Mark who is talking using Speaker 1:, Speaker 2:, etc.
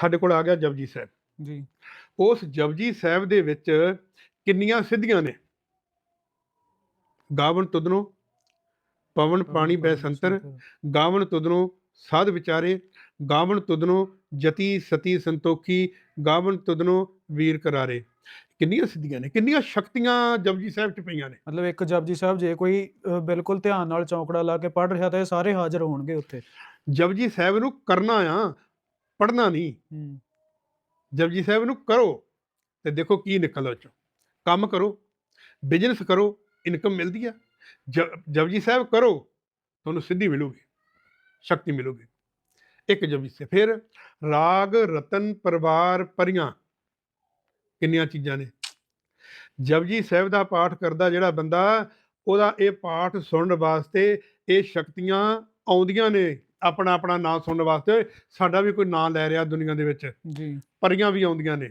Speaker 1: ਸਾਡੇ ਕੋਲ ਆ ਗਿਆ ਜਪਜੀ ਸਾਹਿਬ।
Speaker 2: ਜੀ।
Speaker 1: ਉਸ ਜਪਜੀ ਸਾਹਿਬ ਦੇ ਵਿੱਚ ਕਿੰਨੀਆਂ ਸਿੱਧੀਆਂ ਨੇ? ਗਾਵਨ ਤੁਧਨੋ ਪਵਨ ਪਾਣੀ ਬੈ ਸੰਤਰ ਗਾਵਨ ਤੁਧਨੋ ਸਾਧ ਵਿਚਾਰੇ ਗਾਵਨ ਤੁਧਨੋ ਜਤੀ ਸਤੀ ਸੰਤੋਖੀ ਗਾਵਨ ਤੁਧਨੋ ਵੀਰ ਕਰਾਰੇ। ਕਿੰਨੀਆਂ ਸਿੱਧੀਆਂ ਨੇ ਕਿੰਨੀਆਂ ਸ਼ਕਤੀਆਂ ਜਪਜੀ ਸਾਹਿਬ ਚ ਪਈਆਂ ਨੇ?
Speaker 2: ਮਤਲਬ ਇੱਕ ਜਪਜੀ ਸਾਹਿਬ ਜੇ ਕੋਈ ਬਿਲਕੁਲ ਧਿਆਨ ਨਾਲ ਚੌਂਕੜਾ ਲਾ ਕੇ ਪੜ੍ਹ ਰਿਹਾ ਤਾਂ ਇਹ ਸਾਰੇ ਹਾਜ਼ਰ ਹੋਣਗੇ ਉੱਥੇ।
Speaker 1: ਜਪਜੀ ਸਾਹਿਬ ਨੂੰ ਕਰਨਾ ਆ ਪੜਨਾ ਨਹੀਂ। ਜਪਜੀ ਸਾਹਿਬ ਨੂੰ ਕਰੋ ਤੇ ਦੇਖੋ ਕੀ ਨਿਕਲਦਾ ਚੋਂ। ਕੰਮ ਕਰੋ ਬਿਜ਼ਨਸ ਕਰੋ ਇਨਕਮ ਮਿਲਦੀ ਆ। ਜਪਜੀ ਸਾਹਿਬ ਕਰੋ ਤੁਹਾਨੂੰ ਸਿੱਧੀ ਮਿਲੂਗੀ ਸ਼ਕਤੀ ਮਿਲੂਗੀ। ਇੱਕ ਜਪਜੀ ਸਾਹਿਬ ਫਿਰ ਰਾਗ ਰਤਨ ਪਰਿਵਾਰ ਪਰੀਆਂ ਕਿੰਨੀਆਂ ਚੀਜ਼ਾਂ ਨੇ। ਜਪਜੀ ਸਾਹਿਬ ਦਾ ਪਾਠ ਕਰਦਾ ਜਿਹੜਾ ਬੰਦਾ ਉਹਦਾ ਇਹ ਪਾਠ ਸੁਣਨ ਵਾਸਤੇ ਇਹ ਸ਼ਕਤੀਆਂ ਆਉਂਦੀਆਂ ਨੇ। ਆਪਣਾ ਆਪਣਾ ਨਾਮ ਸੁਣਨ ਵਾਸਤੇ ਸਾਡਾ ਵੀ ਕੋਈ ਨਾਮ ਲੈ ਰਿਹਾ ਦੁਨੀਆ ਦੇ ਵਿੱਚ।
Speaker 2: ਜੀ।
Speaker 1: ਪਰੀਆਂ ਵੀ ਆਉਂਦੀਆਂ ਨੇ।